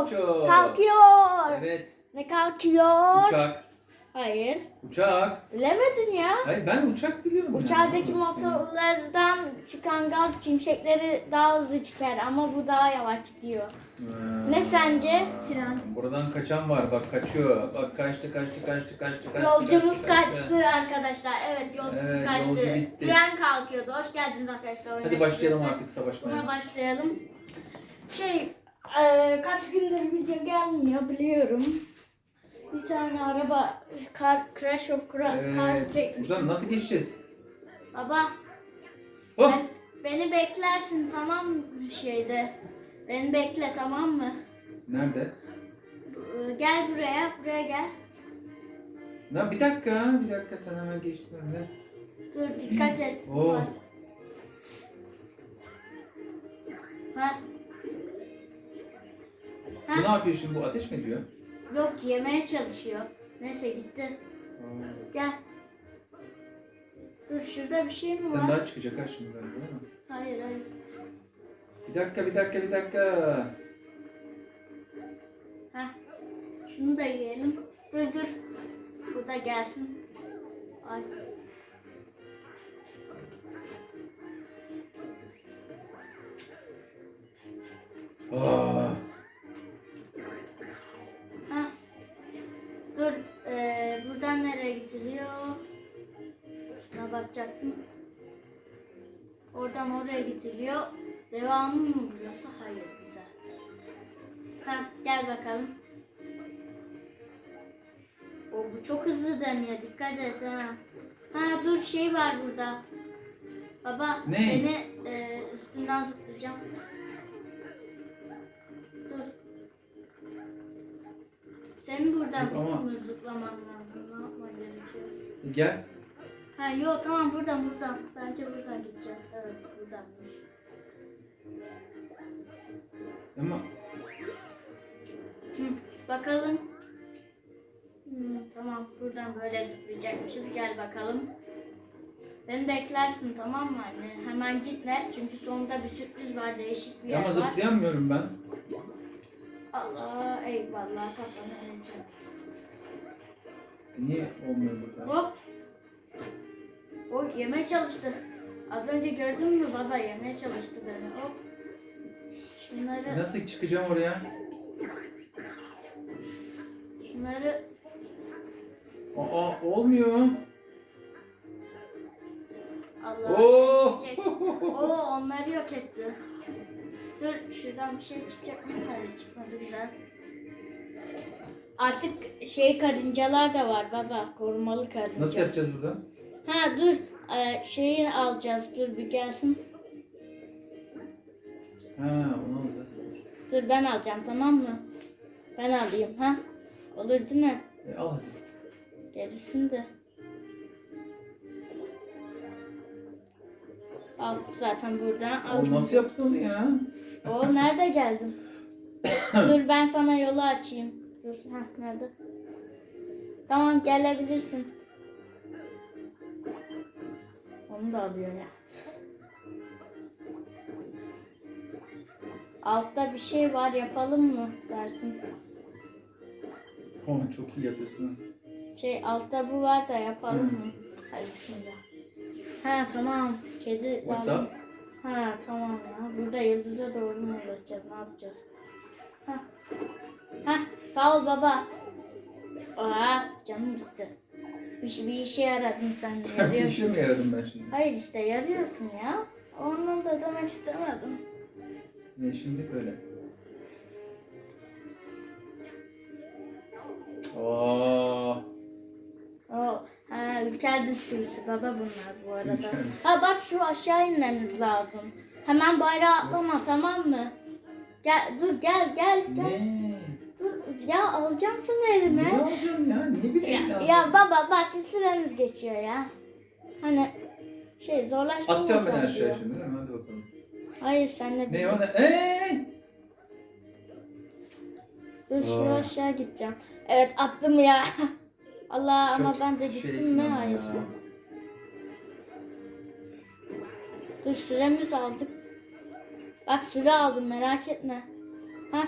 Kalkıyor. Kalkıyor. Evet. Ne kalkıyor? Uçak. Hayır. Uçak. Bilemedin ya. Hayır ben uçak biliyorum. yani. Uçardaki motorlardan çıkan gaz çimşekleri daha hızlı çıkar ama bu daha yavaş gidiyor. Ha. Ne sence? Tren. Buradan kaçan var. Bak kaçıyor. Bak kaçtı kaçtı kaçtı kaçtı kaçtı. Yolcumuz kaçtı arkadaşlar. Evet yolcumuz Evet, kaçtı. yolcu bitti. Tren kalkıyordu. Hoş geldiniz arkadaşlar. Hadi başlayalım artık savaşmaya. Buna başlayalım. Şey, e, kaç gündür video gelmiyor biliyorum. Bir tane araba, car, Crash of Cra- Cars Evet. çekmiş. Buradan nasıl geçeceğiz? Baba, Oh! ben, beni beklersin tamam mı şeyde? Beni bekle tamam mı? Nerede? E, Gel buraya, buraya gel. Lan bir dakika, bir dakika sen hemen geçtin önüne. Dur dikkat et. Oo. Bak. Ha. Bu Ha. ne yapıyor şimdi? Bu ateş mi ediyor? Yok yemeye çalışıyor. Neyse gitti. Gel. Dur şurada bir şey mi Sen var? daha çıkacak ha şimdi galiba değil mi? Hayır hayır. Bir dakika, bir dakika, bir dakika. Heh. Şunu da yiyelim. Dur dur. Bu da gelsin. Ay. Aa, nereye gidiliyor? Şuna bakacaktım. Oradan oraya gidiliyor. Devamı mı burası? Hayır güzel. Ha gel bakalım. O bu çok hızlı dönüyor. Dikkat et ha. Ha dur şey var burada. Baba Ne? beni e, üstünden zıplayacağım. Senin buradan Yok ama- zıplamı zıplaman lazım. Ne yapman gerekiyor? gel. Ha yok tamam buradan buradan. Bence buradan gideceğiz. Evet buradanmış. Ama Hı, bakalım. Hmm, tamam buradan böyle zıplayacakmışız. Gel bakalım. Beni beklersin tamam mı anne? Hemen gitme çünkü sonunda bir sürpriz var. Değişik bir yer ama var. zıplayamıyorum ben. Allah eyvallah kafana yiyeceğim. Niye olmuyor burada? Hop. O yemeye çalıştı. Az önce gördün mü baba yemeye çalıştı beni. Hop. Şunları Nasıl çıkacağım oraya? şunları Aa olmuyor. Allah Oo! Oo onları yok etti. Dur şuradan bir şey çıkacak mı? Hayır çıkmadı güzel. Artık şey karıncalar da var baba. Korumalı karınca. Nasıl yapacağız burada? Ha dur. Ee, şeyi alacağız. Dur bir gelsin. Ha onu alacağız. Dur ben alacağım tamam mı? Ben alayım ha. Olur değil mi? E, al hadi. Gelsin de. Al zaten buradan O aldım. nasıl yaptın ya? O nerede geldin? Dur ben sana yolu açayım. Dur ha nerede? Tamam gelebilirsin. Onu da alıyor ya. Altta bir şey var yapalım mı dersin? Oh, çok iyi yapıyorsun. Şey altta bu var da yapalım mı? Hadi bismillah. Ha tamam. Kedi What's lazım. up? Ha tamam ya. Burada yıldıza doğru mu ulaşacağız? Ne yapacağız? Ha. Ha sağ ol baba. Aa canım gitti. Bir, şey- bir işe yaradın sen. bir işe mi yaradım ben şimdi? Hayır işte yarıyorsun ya. Ondan da demek istemedim. Ne şimdi böyle. Oo. O ha, ülker bisküvisi baba bunlar bu arada. Ha bak şu aşağı inmemiz lazım. Hemen bayrağı atlama tamam mı? Gel dur gel gel gel. Ne? Dur ya alacağım seni Ne elime. alacağım ya? Niye bir Ya, ya baba bak süremiz geçiyor ya. Hani şey zorlaştırma Atacağım ben sen aşağı diyor. şimdi değil mi? Hadi bakalım. Hayır sen de Ne o ne? Eee! Dur şu Aa. aşağı gideceğim. Evet attım ya. Allah ama Çok ben de gittim ama Hayır. Dur süremiz aldık. Bak süre aldım merak etme. Hah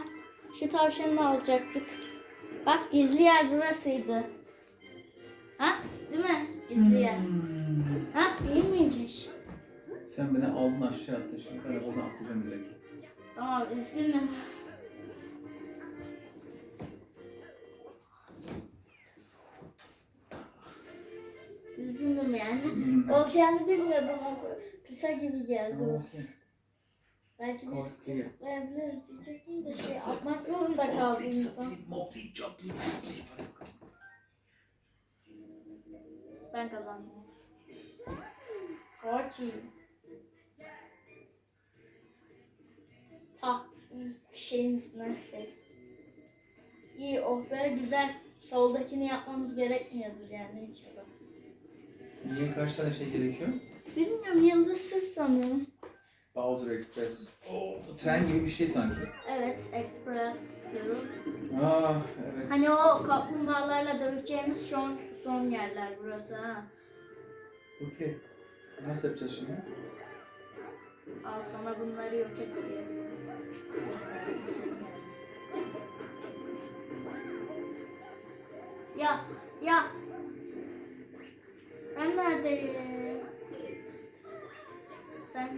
Şu tavşanı alacaktık. Bak gizli yer burasıydı. Ha? Değil mi? Gizli yer. Hmm. Ha? İyi miymiş? Sen beni aldın aşağı attın. Şimdi arabadan atlayacağım direkt. Tamam üzgünüm. Yani. Hmm. O kendi bilmiyordum kısa gibi geldi. Belki bir Korkuyor. zıplayabiliriz diyecektim de şey atmak zorunda kaldı insan. Ben kazandım. Koçum. Taht şeyin üstüne şey. İyi oh be güzel. Soldakini yapmamız gerekmiyordur yani inşallah. Niye kaç tane şey gerekiyor? Bilmiyorum yıldızsız sanırım. Bowser Express. Oo, tren gibi bir şey sanki. Evet express diyorum. Ah evet. Hani o kaplumbağalarla dövüşeceğimiz son, son yerler burası ha. Okey. Nasıl yapacağız şimdi? Al sana bunları yok et diye. Ya ya. Ben neredeyim? Sen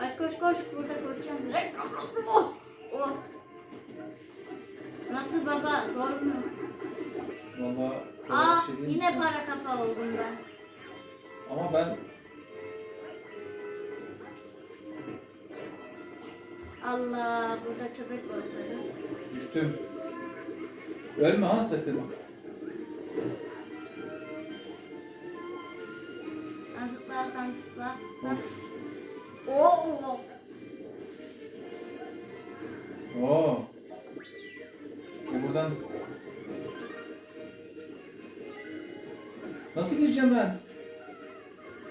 Koş koş koş burada koşacağım direkt. Oh! Oh! Nasıl baba zor mu? Valla Aa şey yine para kafa oldum ben. Ama ben Allah burada köpek balıkları. düştüm. Ölme ha sakın. Sen zıpla sen zıpla. Of. Oo. Oo. Ya buradan Nasıl gireceğim ben?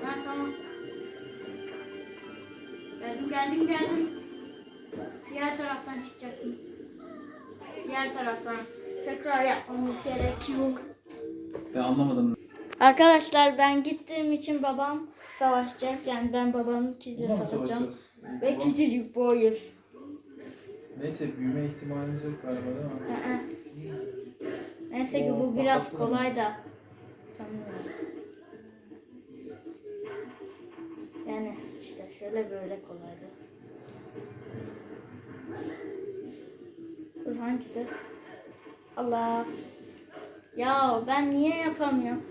Ha tamam. Geldim geldim geldim. Taraftan çıkacaktım. Diğer taraftan. Tekrar yapmamız gerekiyor. Ben anlamadım. Arkadaşlar ben gittiğim için babam savaşacak. Yani ben babamın içiyle Bununla mı savaşacağım. savaşacağız? Ve Tamam. küçücük boyuz. Neyse büyüme ihtimalimiz yok galiba değil mi? Hı hı. Neyse ki Oo, bu biraz patlattın mı? kolay da. Sanırım. Yani işte şöyle böyle kolaydı. Dur hangisi? Allah. Ya ben niye yapamıyorum?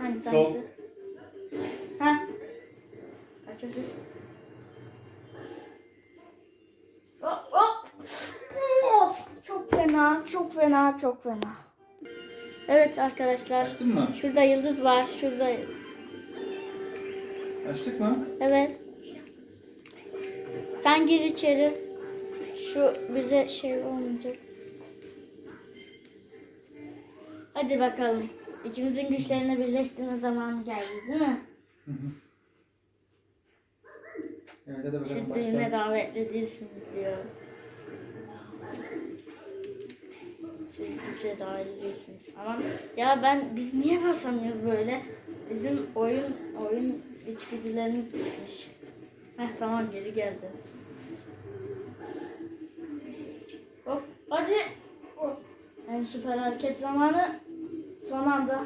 Hangisi Sol. hangisi? Ha? Kaç kaç. Hop hop. Oh, çok fena, çok fena, çok fena. Evet arkadaşlar. Açtın mı? Şurada yıldız var. Şurada. Açtık mı? Evet. Sen gir içeri. Şu bize şey olmayacak. Hadi bakalım. İkimizin güçlerini birleştirme zamanı geldi değil mi? Evet hadi bakalım Siz düğüne davetli değilsiniz diyor. Siz güce dahil değilsiniz. Ama ya ben biz niye basamıyoruz böyle? Bizim oyun oyun içgüdülerimiz gitmiş. Heh tamam geri geldi. Hop hadi. Hop. En süper hareket zamanı son anda.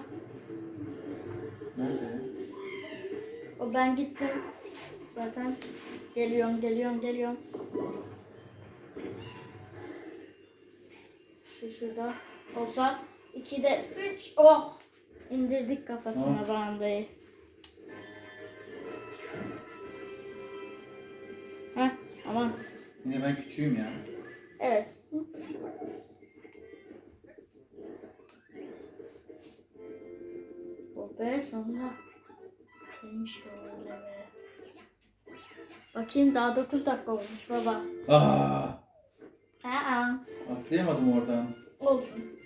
Nerede? O ben gittim. Zaten geliyorum, geliyorum, geliyorum. Şu şurada olsa iki de üç. Oh! İndirdik kafasına Oh. bandayı. Heh, aman. Yine ben küçüğüm ya. Evet. Be sonunda. Neymiş öyle be. Bakayım daha 9 dakika olmuş baba. Aa, Aa, atlayamadım oradan. olsun.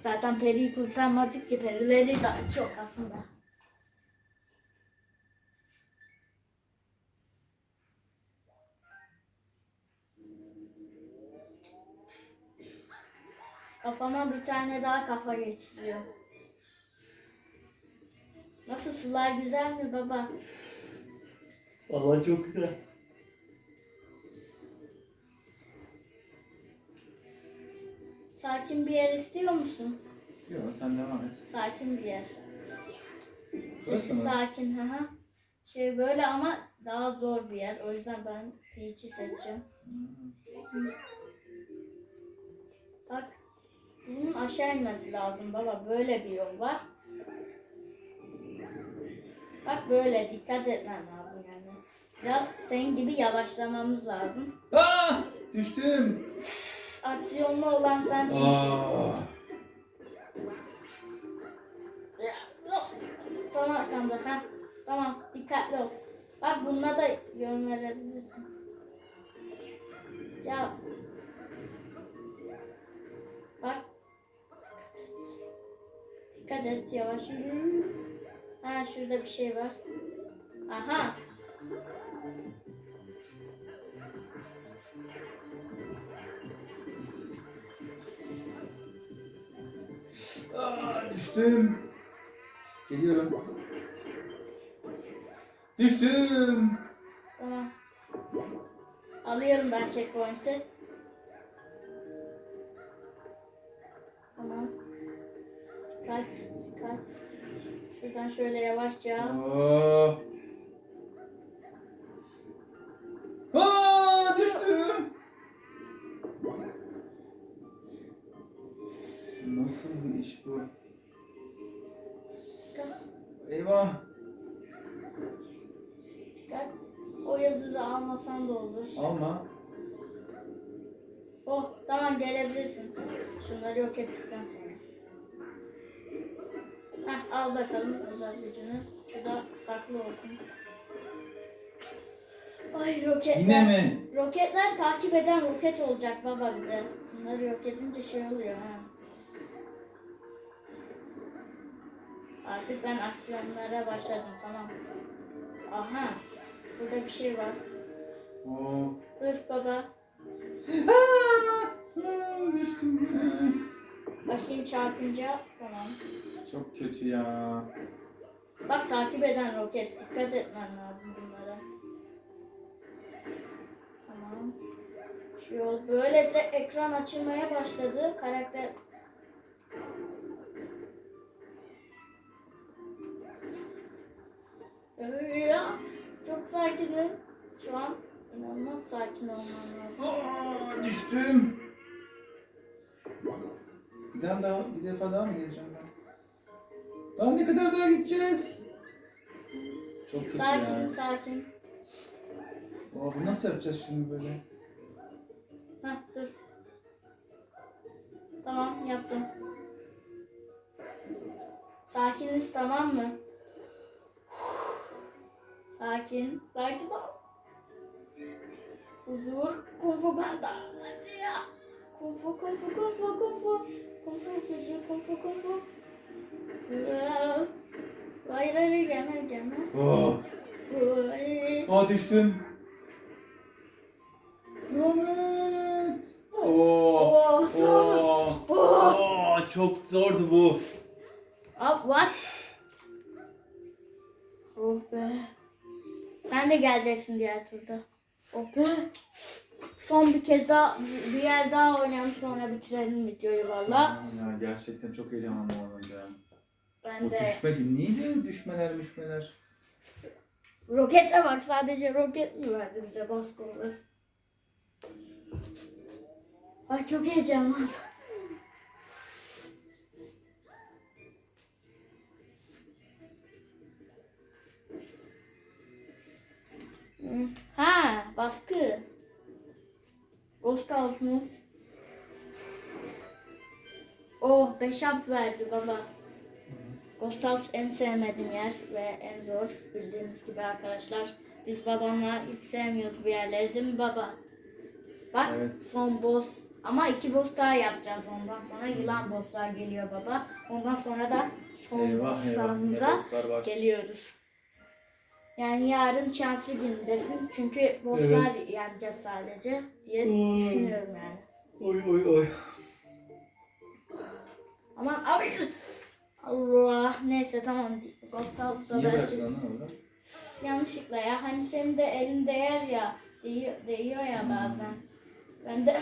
Zaten periyi kurtarmadık ki perileri daha çok aslında. Kafama bir tane daha kafa geçiriyor. Nasıl sular güzel mi baba? Allah çok güzel. Sakin bir yer istiyor musun? Yok sen devam et. Sakin bir yer. Burası Sesi mı? sakin. Hı hı. Şey böyle ama daha zor bir yer. O yüzden ben Peach'i seçeceğim. Bak. Bunun aşağı inmesi lazım baba. Böyle bir yol var. Bak böyle dikkat etmen lazım yani. Biraz senin gibi yavaşlamamız lazım. Aa! Düştüm. Aksiyonlu olan sensin. Aa! Sana arkamda. ha. Tamam dikkatli ol. Bak bununla da yön verebilirsin. Ya. Bak. Dikkat et yavaş yürü. Ha şurada bir şey var. Aha. Aa, düştüm. Geliyorum. Düştüm. Tamam. Alıyorum ben checkpoint'i. Şuradan şöyle yavaşça. Aa! Aa, düştüm. Nasıl bir iş bu? Eyvah. dikkat. O yıldızı almasan da olur. Alma. Oh, tamam gelebilirsin. Şunları yok ettikten sonra. Heh, al bakalım özel gücünü. Şurada saklı olsun. Ay roketler. Yine mi? Roketler takip eden roket olacak baba bir de. Bunları yok edince şey oluyor ha. Artık ben aksiyonlara başladım tamam. Aha. Burada bir şey var. Oo. Dur baba. Aa, düştüm. Bakayım çarpınca. Tamam. Çok kötü ya. Bak takip eden roket. Dikkat etmen lazım bunlara. Tamam. Şu yol böylese ekran açılmaya başladı. Karakter Ya, çok sakinim. Şu an inanılmaz sakin olmam lazım. Aa, düştüm. Bir daha, bir defa daha mı geleceğim ben? Daha ne kadar daha gideceğiz? Çok kötü Sakin, ya. sakin. Aa, bu nasıl yapacağız şimdi böyle? Heh, dur. Tamam, yaptım. Sakiniz tamam mı? Sakin, sakin ol. Huzur, kung fu. Hadi ya. Fu, kung fu. Kung fu gücü, kung fu. Ya. Hayır, hayır, gelme, gelme. Oh. Ay. Aa düştüm. Rahmet. Oo. Oh. Oo. Oh. Oo, çok zordu bu. Up what? Oh be. Sen de geleceksin diğer turda. Oh be. Son bir kez daha bir yer daha oynayalım sonra bitirelim videoyu valla. Ya gerçekten çok heyecanlandım ya. Ben O de. düşme gibi neydi? Düşmeler düşmeler. Rokete bak sadece roket mi verdi bize olur. Ay çok heyecanlandım. Ha baskı. House mu? Oh 5 up verdi baba. Ghost House en sevmediğim yer ve en zor bildiğiniz gibi arkadaşlar. Biz babamla hiç sevmiyoruz bu yerleri değil mi baba? Bak Evet. son boss. Ama iki boss daha yapacağız ondan sonra. Yılan bosslar geliyor baba. Ondan sonra da son Eyvah eyvah. bosslarımıza var. geliyoruz. Yani yarın şanslı gündesin. Çünkü bosslar yeneceğiz sadece diye Hmm. düşünüyorum yani. Oy oy oy. Aman hayır. Allah. Neyse tamam. Orada? Yanlışlıkla ya. Hani senin de elin değer ya. Değiyor, değiyor ya bazen. Ben de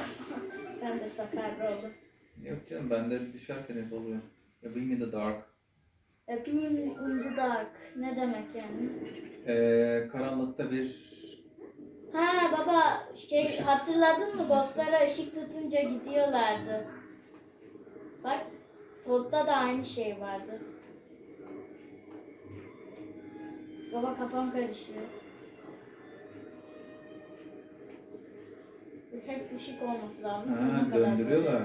ben de sakarlı oldum. Yok canım bende düşerken hep oluyor. A Ring in the Dark. A Beam in the Dark. Ne demek yani? Ee, karanlıkta bir... Ha baba şey Işık. hatırladın mı? Ghostlara ışık tutunca gidiyorlardı. Bak Todd'da da aynı şey vardı. Baba kafam karışıyor. Hep ışık olması lazım. Ha, döndürüyorlar.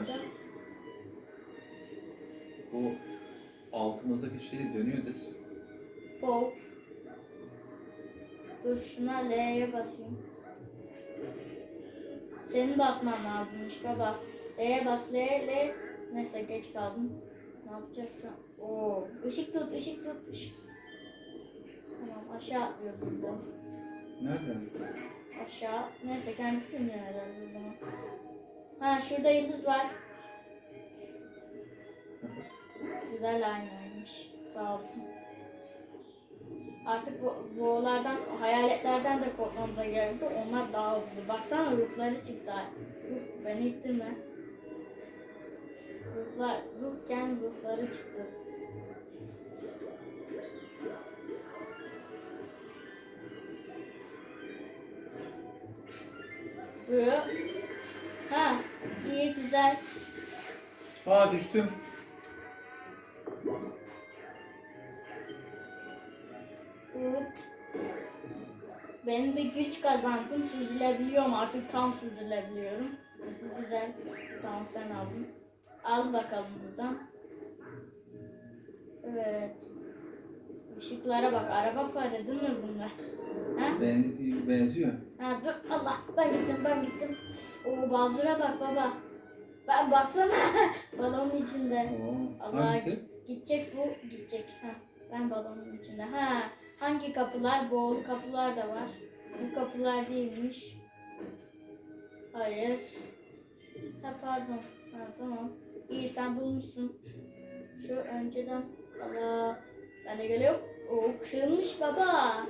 Bu altımızdaki şey dönüyor des. Pop. Dur şuna L'ye basayım. Senin basman lazımmış baba. L'ye bas L L. Neyse geç kaldım. Ne yapacaksın? Oo, ışık tut, ışık tut, ışık. Tamam aşağı atlıyor buradan. Nereden? Aşağı. Neyse kendisi iniyor herhalde o zaman. Ha şurada yıldız var. Güzel aynaymış. Sağ olsun. Artık bu, boğalardan, hayaletlerden de korkmamıza yok. Onlar daha hızlı. Baksana ruhları çıktı. Ruh, beni ittirme. Ruhlar, ruhken ruhları çıktı. Böyle. Ha, iyi güzel. Aa düştüm. Ben bir güç kazandım. Süzülebiliyorum. Artık tam süzülebiliyorum. Güzel. Tamam sen aldın. Al bakalım buradan. Evet. Işıklara bak. Araba farı değil mi bunlar? Ha? Ben, benziyor. Ha dur Allah ben gittim ben gittim. Oo Bowser'a bak baba. Ben baksana balonun içinde. Oo. Allah Hangisi? gidecek bu gidecek. Ha ben balonun içinde. Ha hangi kapılar? Boğulu kapılar da var. Bu kapılar değilmiş. Hayır. Ha pardon. Ha tamam. İyi sen bulmuşsun. Şu önceden Allah ben de geliyorum. Oo kırılmış baba.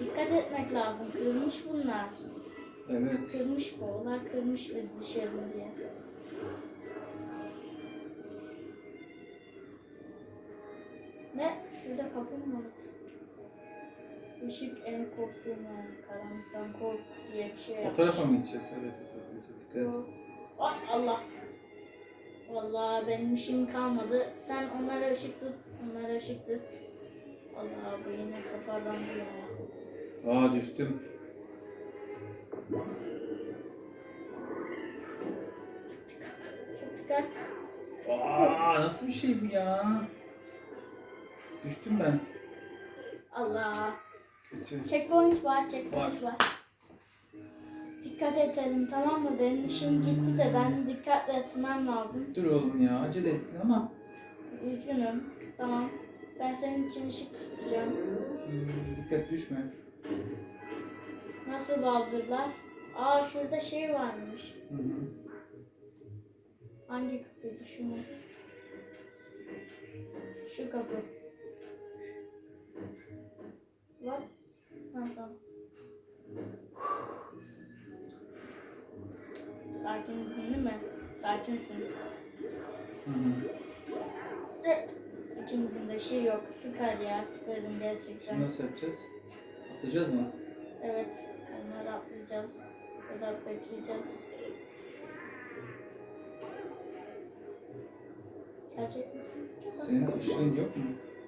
Dikkat etmek lazım. Kırılmış bunlar. Evet. Kırmış boğular kırmış biz düşelim diye. Ne? Şurada kapı mı var? Işık en korktuğum yani. Karanlıktan kork diye bir şey O yapmış. tarafa mı gideceğiz? Evet o tarafa gideceğiz. Dikkat et. Ay Allah. Vallahi benim işim kalmadı. Sen onlara ışık tut. Onlara ışık tut. Allah bu yine toparlandı ya. Aa düştüm. Çok dikkat. Aa nasıl bir şey bu ya? Düştüm ben. Allah. Checkpoint var, checkpoint Var. var. Dikkat edelim tamam mı? Benim işim gitti de ben dikkat etmem lazım. Dur oğlum ya acele ettin ama. Üzgünüm. Tamam. Ben senin için ışık tutacağım. Hmm, dikkat düşme. Nasıl Bowser'lar? Aa şurada şey varmış. Hı hı. Hangi kapıydı şu mu? Şu kapı. Bak. Tamam. Sakinsin değil mi? Sakinsin. Hı hı. İkimizin de şey yok. Süper ya. Süperim gerçekten. Şimdi nasıl yapacağız? Atlayacağız mı? Evet. Onları atlayacağız. Biraz bekleyeceğiz. Gelecek misin? Senin ışığın yok mu?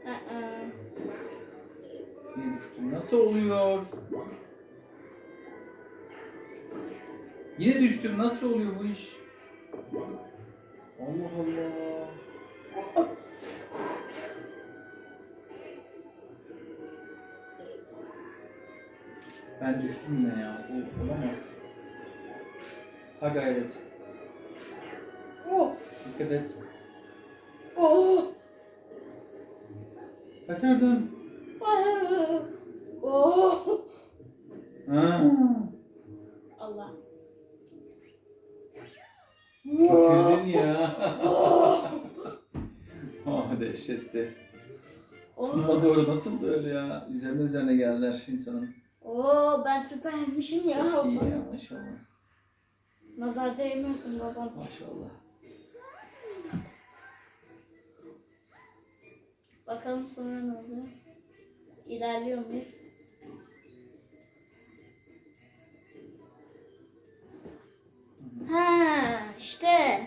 Aa, Niye düştün? Nasıl oluyor? Yine düştüm. Nasıl oluyor bu iş? Allah Allah. Ben düştüm yine ya. Bu olamaz. Ha gayret. Oh! Dikkat et. Oh! Kaçardın. Oh! Ha. Allah. Bitirdin ya. oh dehşetti. Sonuna doğru nasıl öyle ya? Üzerine üzerine geldiler insanın. Oo ben süpermişim ya. Çok iyi ya maşallah. Nazar değmesin babam. Maşallah. Bakalım sonra ne oluyor? İlerliyor muyuz? Ha işte.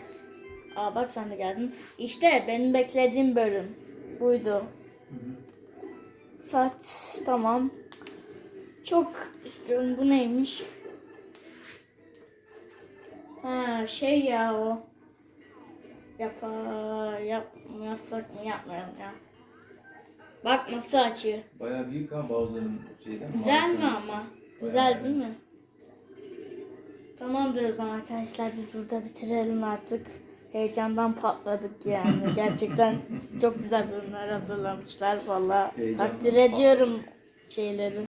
Aa bak sen de geldin. İşte benim beklediğim bölüm buydu. Saat tamam. Çok istiyorum. Bu neymiş? Ha şey ya o. Yapa yapmasak mı yapmayalım ya. Bak nasıl açıyor. Bayağı büyük ha Bowser'ın şeyden. Güzel mi ama? Bayağı Güzel değil mi? Tamamdır o zaman arkadaşlar biz burada bitirelim artık. Heyecandan patladık yani. Gerçekten çok güzel bölümler hazırlamışlar. Valla takdir ediyorum şeyleri.